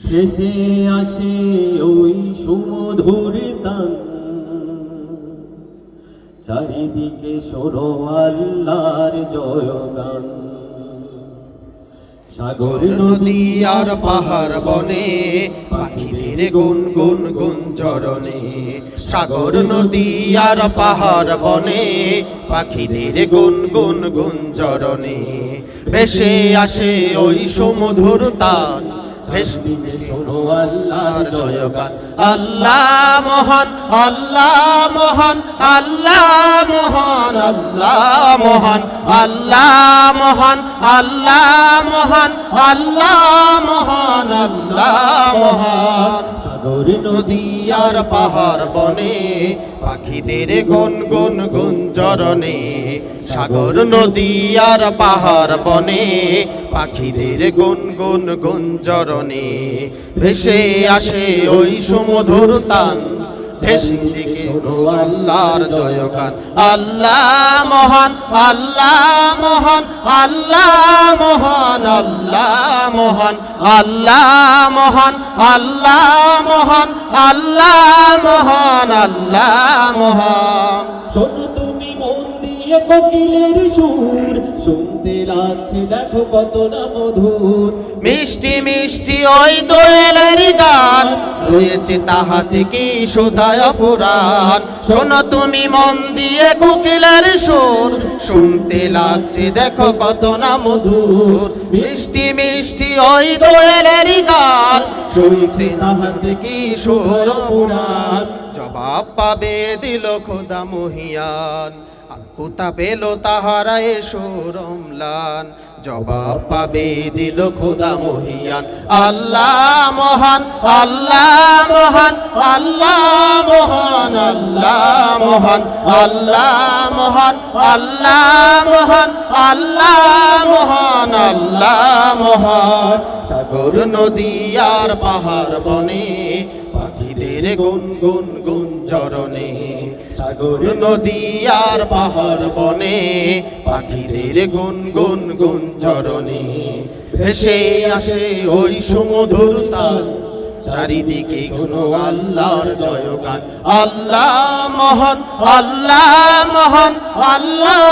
শেষে আসে ওই সুমধুর তান চারিদিকে শোনো আল্লাহর জয়গান। সাগর নদী আর পাহাড় বনে পাখিদের গুন গুন গুন চরণে। সাগর নদী আর পাহাড় বনে পাখিদের গুন গুন গুন চরণে। ভেসে আসে ওই সমুধুর তান শোনো আল্লাহর আল্লাহ মহান আল্লাহ মহান আল্লাহ মহান আল্লাহ মহান আল্লাহ মহান আল্লাহ মহান আল্লাহ মহান আল্লাহ মহান। সাগর নদী আর পাহাড় বনে পাখিদের গুন গুন গুন চরণে সাগর নদী আর পাহাড় বনে, পাখিদের গুন গুন চরণে ভেসে আসে ওই সমুধুর তান। আল্লাহর জয়গান। আল্লাহ মহান আল্লাহ মহান আল্লাহ মহান আল্লাহ মহান আল্লাহ মহান আল্লাহ মহান আল্লাহ মহান আল্লাহ মহান। দিয়ে কোকিলের সুর। শুনতে লাগছে, দেখো কত না মধুর। মিষ্টি মিষ্টি ওই দোয়েলের গান। রয়েছে তাহাতে কি শোধায় পুরাণ শোনো তুমি মন দিয়ে কোকিলের সুর। শুনতে লাগছে, দেখো কত না মধুর। মিষ্টি মিষ্টি ওই দোয়েলের গান। শুনতে তাহাতে কি সুর পুরাণ জবাব পাবে দিল খোদা মহিয়ান। কোথা পেল তাহারা এসো রমলান জবাব পাবে দিল খোদা মহিয়ান। আল্লাহ মহান আল্লাহ মহান আল্লাহ মহান আল্লাহ মহান আল্লাহ মহান আল্লাহ মহান আল্লাহ মহান আল্লাহ মহান। সাগর নদী আর পাহাড় বনে পাখিদের গুন গুন গুন চরণে সাগর নদী আর পাহাড় বনে, পাখিদের গুন গুন গুন চরণে, ভেসে আসে ওই সমুধুর তার চারিদিকে শোনো আল্লাহর জয়গান। আল্লাহ মহান আল্লাহ মহান আল্লাহ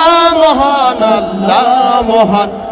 মহান আল্লাহ মহান।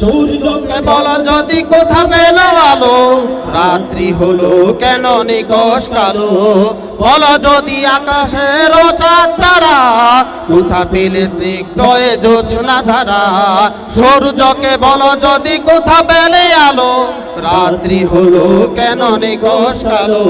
সূর্যকে বল যদি কোথা পেল আলো? রাত্রি হলো কেন নিকশ কালো? বল যদি আকাশের চাঁদ তারা কোথা পেলে স্নিগ্ধ এ জোছনা ধারা? সূর্যকে বল যদি কোথা পেলে আলো? রাত্রি হলো কেন নিকশ কালো?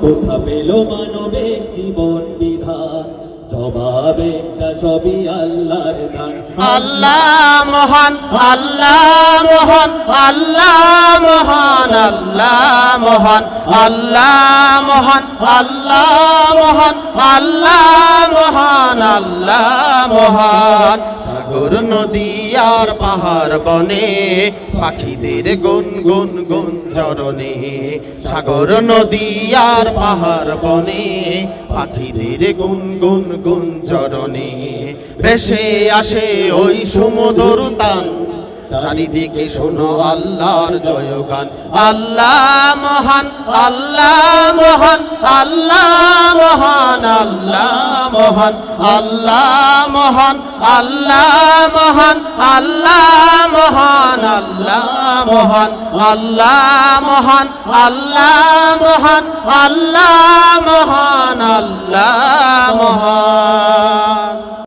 কোথা পেল মানবিক জীবন বিধান? জবাব একটা সবই আল্লাহর দান। আল্লাহ মহান আল্লাহ মহান আল্লাহ মহান আল্লাহ মহান আল্লাহ মহান আল্লাহ মহান আল্লাহ মহান আল্লাহ মহান। সাগর নদী আর পাহাড় বনে, পাখিদের গুন গুন গুন চরণে সাগর নদী আর পাহাড় বনে, পাখিদের গুন গুন গুন চরণে ভেসে আসে ওই সমুদর তান চারিদিকে শোনো আল্লাহর জয়গান আল্লাহ মহান আল্লাহ মহান আল্লাহ মহান আল্লাহ মহান আল্লাহ মহান আল্লাহ মহান আল্লাহ মহান আল্লাহ মহান আল্লাহ মহান আল্লাহ মহান আল্লাহ মহান আল্লাহ মহান